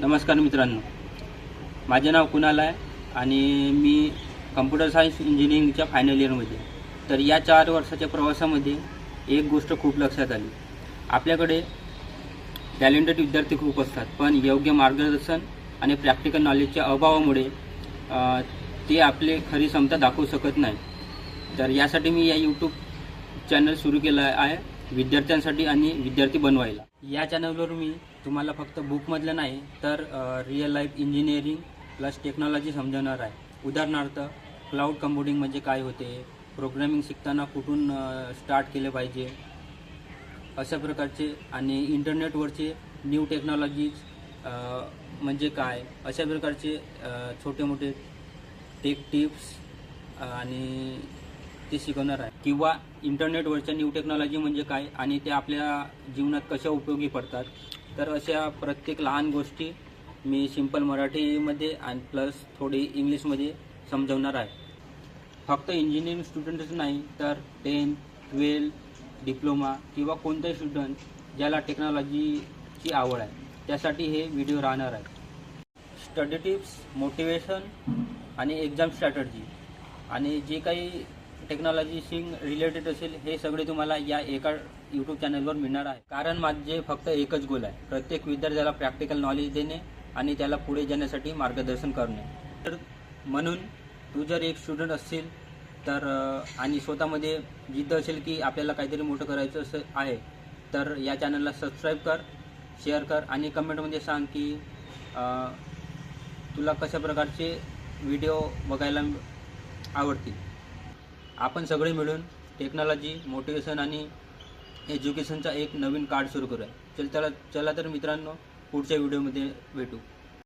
नमस्कार मित्रांनो. माझे नाव कुणाल आहे आणि मी कम्प्युटर सायन्स इंजिनिअरिंगच्या फायनल इयरमध्ये तर या चार वर्षाच्या प्रवासामध्ये एक गोष्ट खूप लक्षात आली. आपल्याकडे टॅलेंटेड विद्यार्थी खूप असतात पण योग्य मार्गदर्शन आणि प्रॅक्टिकल नॉलेजच्या अभावामुळे ते आपले खरी क्षमता दाखवू शकत नाही. तर यासाठी मी या यूट्यूब चॅनल सुरू केलं आहे. विद्यार्थ्यांसाठी आणि विद्यार्थी बनवायला. या चॅनलवर मी तुम्हाला फक्त बुकमधलं नाही तर real life engineering plus technology समजवणार आहे. उदाहरणार्थ क्लाउड कम्प्युटिंग म्हणजे काय होते? प्रोग्रामिंग शिकताना कुठून स्टार्ट केले पाहिजे? अशा प्रकारचे आणि इंटरनेटवरचे न्यू टेक्नॉलॉजीज म्हणजे काय? अशा प्रकारचे छोटे मोठे टेक टिप्स आणि ते शिकवणार आहे. किंवा इंटरनेटवरच्या न्यू टेक्नॉलॉजी म्हणजे काय आणि ते आपल्या जीवनात कशा उपयोगी पडतात. तर अशा प्रत्येक लहान गोष्टी मी सिंपल मराठीमध्ये आणि प्लस थोडी इंग्लिशमध्ये समजवणार आहे. फक्त इंजिनिअरिंग स्टुडंटच नाही तर टेन ट्वेल्व डिप्लोमा किंवा कोणताही स्टुडंट ज्याला टेक्नॉलॉजीची आवड आहे त्यासाठी हे व्हिडिओ राहणार आहे. स्टडी टिप्स मोटिवेशन आणि एक्झाम स्ट्रॅटर्जी आणि जे काही टेक्नॉलॉजीशी रिलेटेड असेल हे सगळे तुम्हाला या एका यूट्यूब चॅनलवर मिळणार आहे. कारण माझे फक्त एकच गोल आहे. प्रत्येक विद्यार्थ्याला प्रॅक्टिकल नॉलेज देणे आणि त्याला पुढे जाण्यासाठी मार्गदर्शन करणे. तर म्हणून तू जर एक स्टुडंट असशील तर आणि स्वतःमध्ये जिद्द असेल की आपल्याला काहीतरी मोठं करायचं असं आहे तर या चॅनलला सबस्क्राईब कर शेअर कर आणि कमेंटमध्ये सांग की तुला कशा प्रकारचे व्हिडिओ बघायला आवडतील. आपण सगळे मिळून टेक्नॉलॉजी मोटिवेशन आणि एज्युकेशनचा एक नवीन कार्ड सुरू करूया. चल चला चला तर मित्रांनो पुढच्या व्हिडिओमध्ये भेटू.